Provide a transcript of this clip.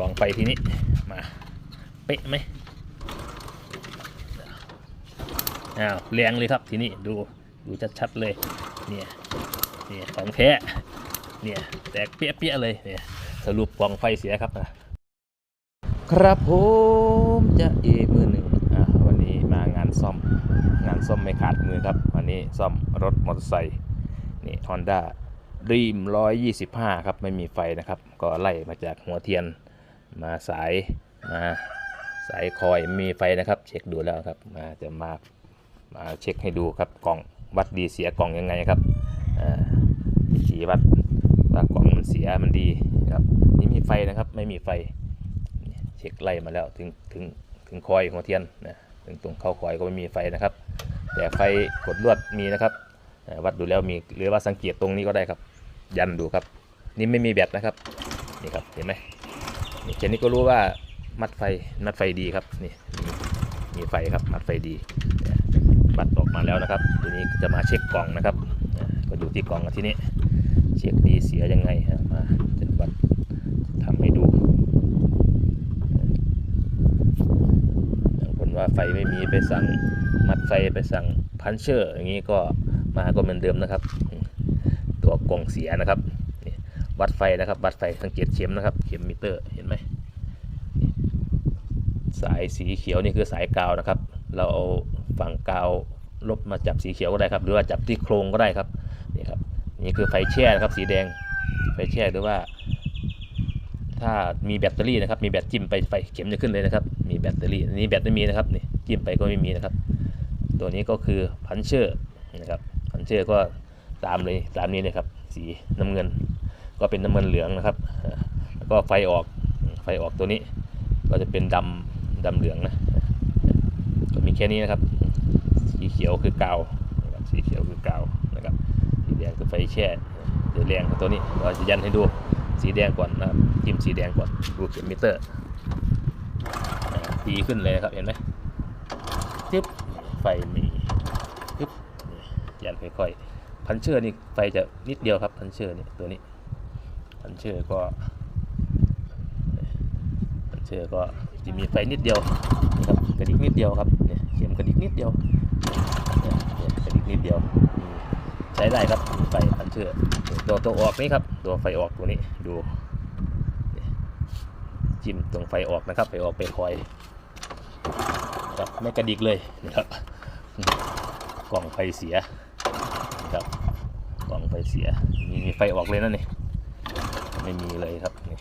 ลองไฟทีนี้มาเป๊ะไหมอ้าวแรงเลยครับทีนี้ดูดูชัดๆเลยเนี่ยเนี่ยของแท้เนี่ยแตกเปี้ยๆเลยเนี่ยสรุปกล่องไฟเสียครับอะครับผมจะเอมือหนึ่งอะวันนี้มางานซ่อม งานซ่อมไม่ขาดมือครับ วันนี้ซ่อมรถมอเตอร์ไซค์นี่ฮอนด้ารีม125 ครับ ไม่มีไฟนะครับ ก็ไล่มาจากหัวเทียน มาสายมาสายคอยมีไฟนะครับ เช็คดูแล้วครับมาจะมามาเช็คให้ดูครับกล่องวัดดีเสียกล่องยังไงครับอ่าสีวัดว่ากล่องมันเสียมันดีครับนี่มีไฟนะครับไม่มีไฟเช็คไล่มาแล้วถึงถึงถึงคอยหัวเทียนนะถึงตรงเข้าคอยก็ไม่มีไฟนะครับ แต่ไฟกดลวดมีนะครับวัดดูแล้วมีหรือว่าสังเกตตรงนี้ก็ได้ครับ ยันดูครับ นี่ไม่มีแบตนะครับนี่ครับเห็นไหม แค่นี้ก็รู้ว่ามัดไฟมัดไฟดีครับนี่มีไฟครับมัดไฟดีบัดออกมาแล้วนะครับ ทีนี้จะมาเช็คกล่องนะครับก็ดูที่กล่องทีนี้เช็คดีเสียยังไงมาจะบัดทำให้ดูบางคนว่าไฟไม่มีไปสั่งมัดไฟไปสั่งพันเชอร์อย่างนี้ก็มาก็เหมือนเดิมนะครับ ตัวกล่องเสียนะครับ วัดไฟนะครับ วัดไฟสังเกตเข็มนะครับ เข็มมิเตอร์เห็นไหมสายสีเขียวนี่คือสายกาวนะครับ เราเอาฝั่งกาวลบมาจับสีเขียวก็ได้ครับ หรือว่าจับที่โครงก็ได้ครับนี่ครับนี่คือไฟแช่นะครับสีแดงไฟแช่หรือว่า ถ้ามีแบตเตอรี่นะครับ มีแบตจิ้มไปไฟเข็มจะขึ้นเลยนะครับ มีแบตเตอรี่อันนี้แบตไม่มีนะครับนี่จิ้มไปก็ไม่มีนะครับ ตัวนี้ก็คือพันเชอร์นะครับพันเชอร์ก็ตามเลยตามนี้เลยครับสีน้ำเงิน ก็เป็นน้ำเงินเหลืองนะครับ แล้วก็ไฟออกไฟออกตัวนี้ ก็จะเป็นดำดำเหลืองนะก็มีแค่นี้นะครับ สีเขียวคือกาวสีเขียวคือกาวนะครับสีแดงคือไฟแช่เดี๋ยวแรงกับตัวนี้เราจะยันให้ดูสีแดงก่อนนะครับจิ้มสีแดงก่อนดูเข็มมิเตอร์ดีขึ้นเลยครับเห็นไหมจึ๊บไฟมีจึ๊บยันค่อยๆพันเชอร์นี่ไฟจะนิดเดียวครับพันเชอร์นี่ตัวนี้ พันเชอร์ก็พันเชอร์ก็จะมีไฟนิดเดียวครับกระดิกนิดเดียวครับเนี่ยเข็มกระดิกนิดเดียวเนี่ยกระดิกนิดเดียวใช้ได้ครับไฟพันเชอร์ตัวตัวออกนี่ครับตัวไฟออกตัวนี้ดูจิ้มตรงไฟออกนะครับไฟออกไปคอยครับไม่กระดิกเลยนะครับกล่องไฟเสียครับกล่องไฟเสียมีไฟออกเลยนะนี่ ไม่มีเลยครับนี่